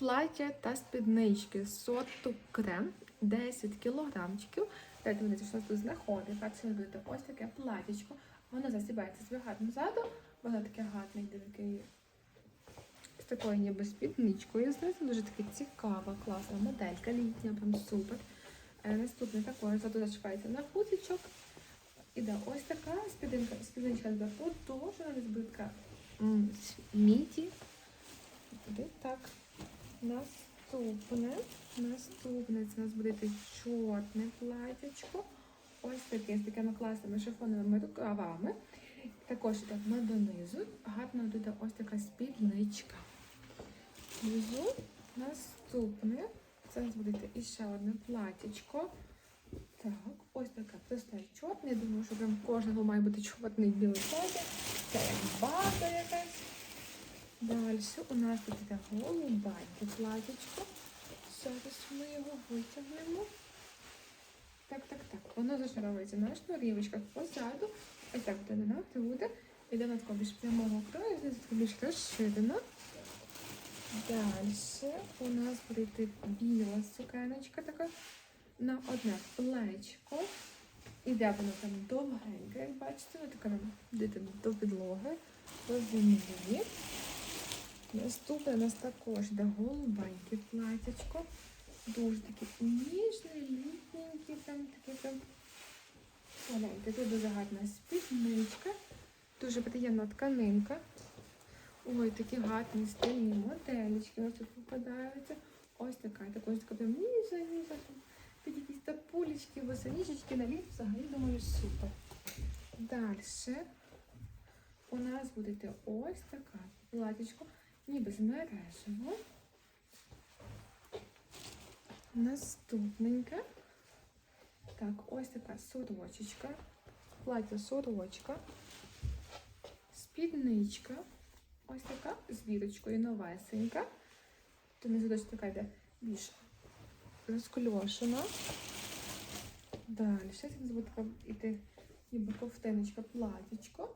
плаття та спіднички. Соту крем 10 кілограмчиків. Дайте мені, що тут знаходить. Перше робити ось таке платічко. Воно засібається собі гарно ззаду. Воно таке гарне, йде такий з такою ніби спідничкою. Знизу дуже таки цікава, класна моделька, літня, прям супер. Е, Наступний також ззаду зачіпається на хутичок. Іде ось така спідинка, спідничка зверху, дуже збитка міті. Буде так. Наступне. Наступне це у нас буде чорне платячко. Ось таке з такими класними шифоновими рукавами. Також йде на донизу. Гарно буде ось така спідничка. Внизу наступне. Це у буде іще одне платячко. Так, ось таке просте чорне. Думаю, що прям кожного має бути чорний білий плаття. Це база якась. Далі у нас тут іде голубеньке платячко. Зараз ми його витягнемо. Так, так, так. Воно зашаровується на шнурівочках позаду. Ось так буде на буде. Іде на більш прямого краю, знизу більш розширено. Далі у нас буде йти біла сукеночка така на одне плечко. Іде воно там довгеньке, як бачите, воно така нам йде до підлоги, до землі. Наступне у нас також йде голубеньке платячко. Дуже таке ніжне, літненьке, там таке прям. Гляньте, тут дуже гарна спідничка, дуже приємна тканинка. Ой, такі гарні стильні моделечки нас тут попадаються. Ось така, також така прям ніжна, ніжна. Під якісь тапулечки, босоніжечки на літ взагалі думаю супер. Далі у нас буде ось така платічко, ніби з мережево. Наступненьке. Так, ось така сорочечка. Плаття сорочка. Спідничка. Ось така з вірочкою новесенька. То не задача така йде більш розкольошена. Далі, ще буде така йти ніби ковтиночка, платічко.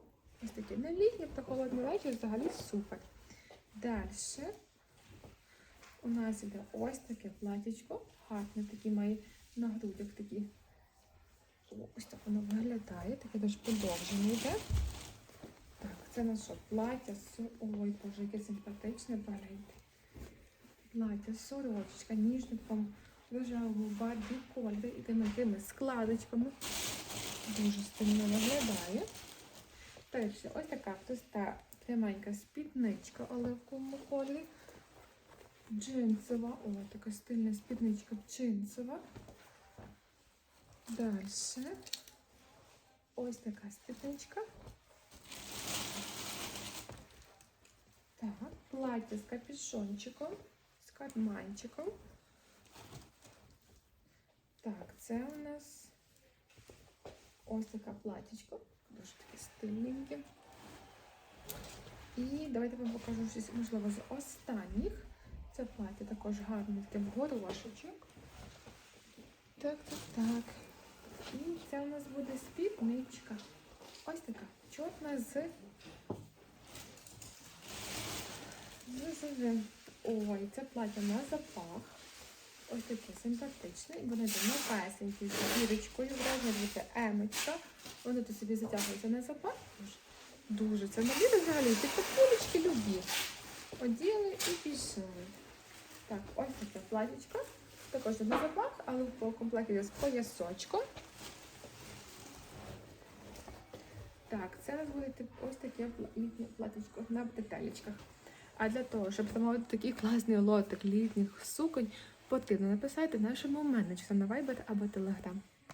Ось таке на літній та холодний вечір взагалі супер. Далі у нас іде ось таке платічко. Гарне такі має на грудях такі. Ось так воно виглядає, таке дуже подовжене йде. Так, це наше плаття ой, боже, яке симпатичне погляньте. Плаття, сорочечка, ніжником рожевого барбі кольори і тими такими складочками. Дуже стильно виглядає. Перше, ось така проста пряменька спідничка оливковому кольорі. Джинсова, о, така стильна спідничка джинсова. Далі. Ось така спідничка. Так, плаття з капюшончиком, з карманчиком. Так, це у нас ось така платічко. Дуже таке стильненьке. І давайте вам покажу щось, можливо, з останніх. Це плаття також гарне, таке горошечок. Так, так, так. І це у нас буде спідничка. Ось така чорна з. Ой, це плаття на запах. Ось таке симпатичне. І воно йде на песеньки з дірочкою. Розмір емочка. Воно тут собі затягується на запах. Дуже. Це набір взагалі. Ці капулечки любі. Оділи і пішли. Так, ось таке платічко. Також на запах, але по комплекті йде з. Так, це у нас буде ось таке літнє платічко на бретелечках. А для того, щоб замовити такий класний лотик літніх суконь, потрібно написати нашому менеджеру на Viber або Telegram.